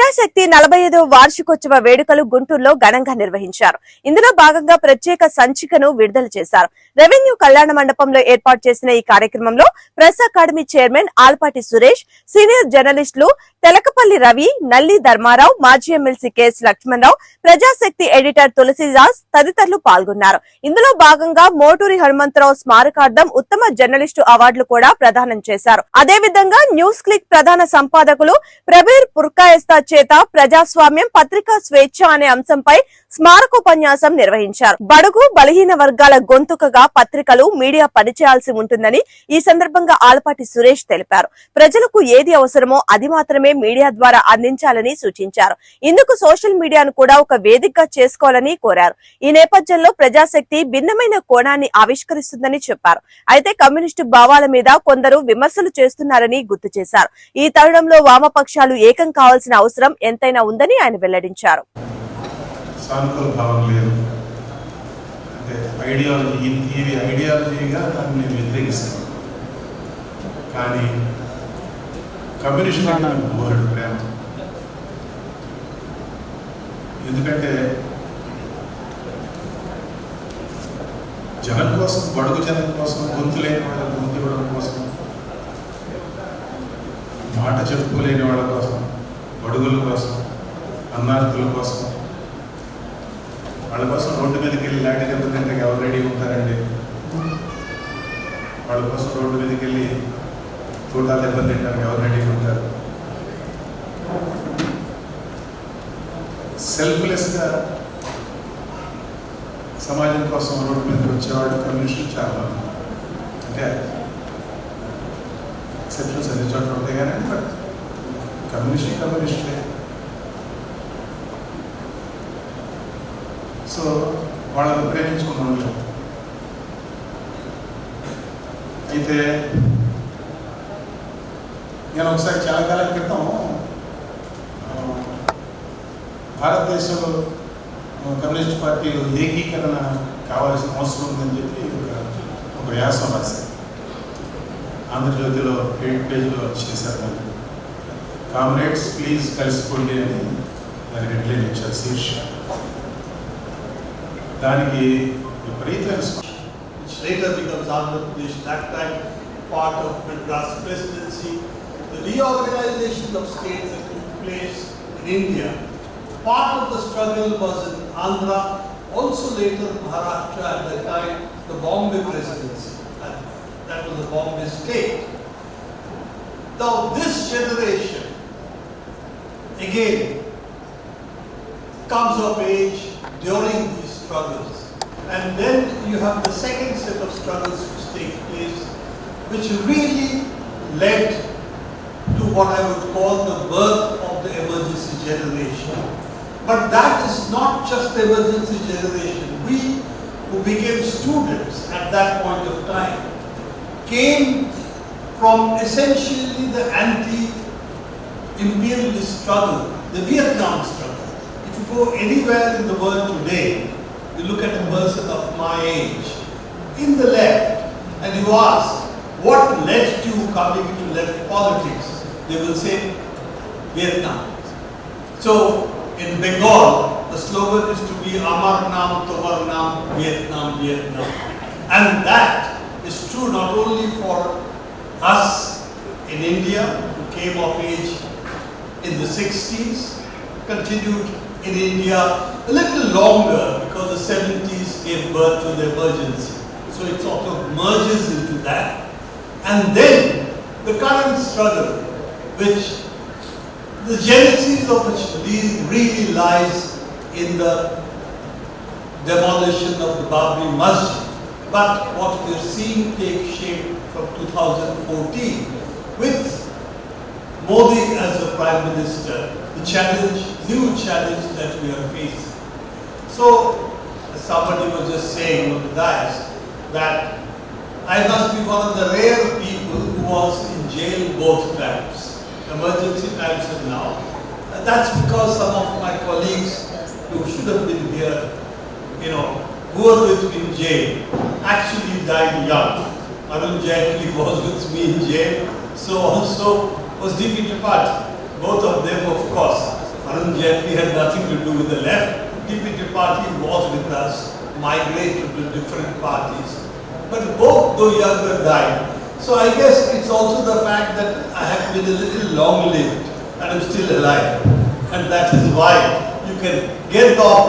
ప్రజాశక్తి నలభై ఐదవ వార్షికోత్సవ వేడుకలు గుంటూరులో ఘనంగా నిర్వహించారు. ఇందులో భాగంగా ప్రత్యేక సంచికను విడుదల చేశారు. రెవెన్యూ కళ్యాణ మండపంలో ఏర్పాటు చేసిన ఈ కార్యక్రమంలో press academy chairman Alapati Suresh senior జర్నలిస్టులు తెలకపల్లి రవి నల్లి ధర్మారావు మాజీ MLC K S Lakshmanarao Prajasakti editor Tulasidas తదితరులు పాల్గొన్నారు. ఇందులో భాగంగా మోటూరి హనుమంతరావు స్మారకార్థం ఉత్తమ జర్నలిస్టు అవార్డులు కూడా ప్రదానం చేశారు. అదేవిధంగా న్యూస్ క్లిక్ ప్రధాన సంపాదకులు ప్రబీర్ పుర్కాయస్తా చేత ప్రజాస్వామ్యం పత్రికా స్వేచ్ఛ అనే అంశంపై స్మారకోపన్యాసం నిర్వహించారు. బడుగు బలహీన వర్గాల గొంతుకగా పత్రికలు మీడియా పనిచేయాల్సి ఉంటుందని ఈ సందర్భంగా ఆలపాటి సురేష్ తెలిపారు. ప్రజలకు ఏది అవసరమో అది మాత్రమే మీడియా ద్వారా అందించాలని సూచించారు. ఇందుకు సోషల్ మీడియాను కూడా ఒక వేదికగా చేసుకోవాలని కోరారు. ఈ నేపథ్యంలో ప్రజాశక్తి భిన్నమైన కోణాన్ని ఆవిష్కరిస్తుందని చెప్పారు. అయితే కమ్యూనిస్టు భావాల మీద కొందరు విమర్శలు చేస్తున్నారని గుర్తు చేశారు. ఈ తరుణంలో వామపక్షాలు ఏకం కావాల్సిన అవసరం ఎంతైనా ఉందని ఆయన వెల్లడించారు. సానుకూల భావం లేదు. అంటే ఐడియాలజీ ఐడియాలజీగా దాన్ని వ్యతిరేకిస్తాను కానీ కమ్యూనిస్ట్ నాకు ప్రేమ. ఎందుకంటే జనం కోసం బడుగు జనం కోసం గొంతు లేని వాళ్ళ గొంతు ఇవ్వడం కోసం మాట చెప్పుకోలేని వాళ్ళ కోసం బడుగుల కోసం అన్నార్థుల కోసం. వాళ్ళ కోసం రోడ్డు మీదకి వెళ్ళి లాంటి దెబ్బతింటే ఎవరు రెడీ ఉంటారండి? వాళ్ళ కోసం రోడ్డు మీదకి వెళ్ళి తోటాలు దెబ్బతింటారు ఎవరు రెడీ ఉంటారు? సెల్ఫ్లెస్గా సమాజం కోసం రోడ్డు మీదకి వచ్చేవాళ్ళు కమ్యూనిస్టులు చాలా. అంటే ఎక్సెప్షన్స్ అన్ని చోట్ల ఉంటాయి కానీ బట్ కమ్యూనిస్ట్ కమ్యూనిస్టే. సో వాళ్ళని ప్రేమించుకున్నాం లేదు అయితే నేను ఒకసారి చాలా కాలం క్రితం భారతదేశంలో కమ్యూనిస్ట్ పార్టీలు ఏకీకరణ కావాల్సిన అవసరం ఉందని చెప్పి ఒక ఒక వ్యాసం రాశారు. ఆంధ్రజ్యోతిలో ఎయిట్ పేజీలో చేశారు. దాన్ని కామ్రేడ్స్ ప్లీజ్ కలిసిపోండి అని దాని హెడ్లైన్ ఇచ్చారు శీర్షిక దానికి విపరీతమైన స్ప- which later becomes Andhra Pradesh, that time part of Madras presidency. The reorganization of states that took place in India. Part of the struggle was in Andhra, also later Maharashtra at that time, the Bombay presidency. That, that was the Bombay state. Now this generation, again, comes of age during these struggles. And then you have the second set of struggles which take place, which really led to what I would call the birth of the emergency generation. But that is not just the emergency generation. We who became students at that point of time came from essentially the anti-imperialist struggle, the Vietnam struggle. If you go anywhere in the world today, you look at a person of my age, in the left, and you ask, what led you coming into left politics? They will say, Vietnam. So, in Bengal, the slogan is to be Amar Nam, Tomar Nam, Vietnam, Vietnam. And that is true not only for us in India, who came of age in the 60s, continued in India a little longer because the 70s gave birth to the emergency. So it sort of merges into that. And then the current struggle, which the genesis of which really- lies in the demolition of the Babri Masjid. But what we are seeing take shape from 2014 with Modi as the Prime Minister, the challenge, new challenge that we are facing. So, somebody was just saying on the dais, that I must be one of the rare people who was in jail both times, emergency times and now. And that's because some of my colleagues who should have been here, you know, who were with me in jail, actually died young. Arun Jaitley was with me in jail, so also was D.P. Tripathi. Both of them, of course, Arun Jaitley had nothing to do with the left. DPT party was with us, migrated to different parties. But both though younger died. So I guess it's also the fact that I have been a little long lived and I'm still alive. And that is why you can get the